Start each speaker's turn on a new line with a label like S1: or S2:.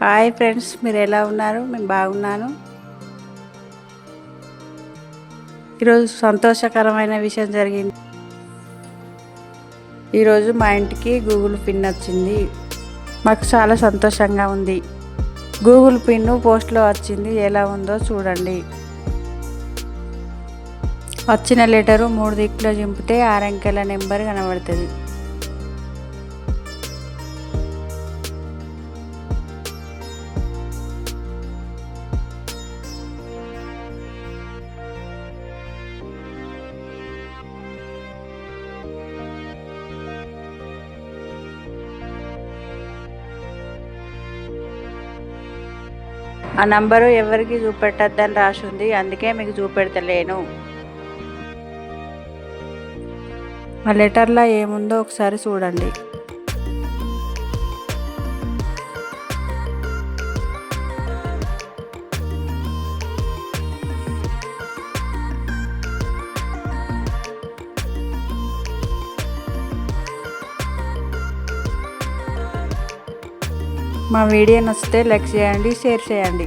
S1: Hi friends మీరు ఎలా ఉన్నారు? మేము బాగున్నాను. ఈరోజు సంతోషకరమైన విషయం జరిగింది. ఈరోజు మా ఇంటికి గూగుల్ పిన్ వచ్చింది. మాకు చాలా సంతోషంగా ఉంది. గూగుల్ పిన్ పోస్ట్లో వచ్చింది. ఎలా ఉందో చూడండి. వచ్చిన లెటరు మూడు దిక్కులో చింపితే ఆరంకెల నెంబర్ కనబడుతుంది. ఆ నంబరు ఎవరికి చూపెట్టద్దని రాసి ఉంది అందుకే మీకు చూపెడతలేను. ఆ లెటర్లో ఏముందో ఒకసారి చూడండి. మా వీడియో నచ్చితే లైక్ చేయండి షేర్ చేయండి.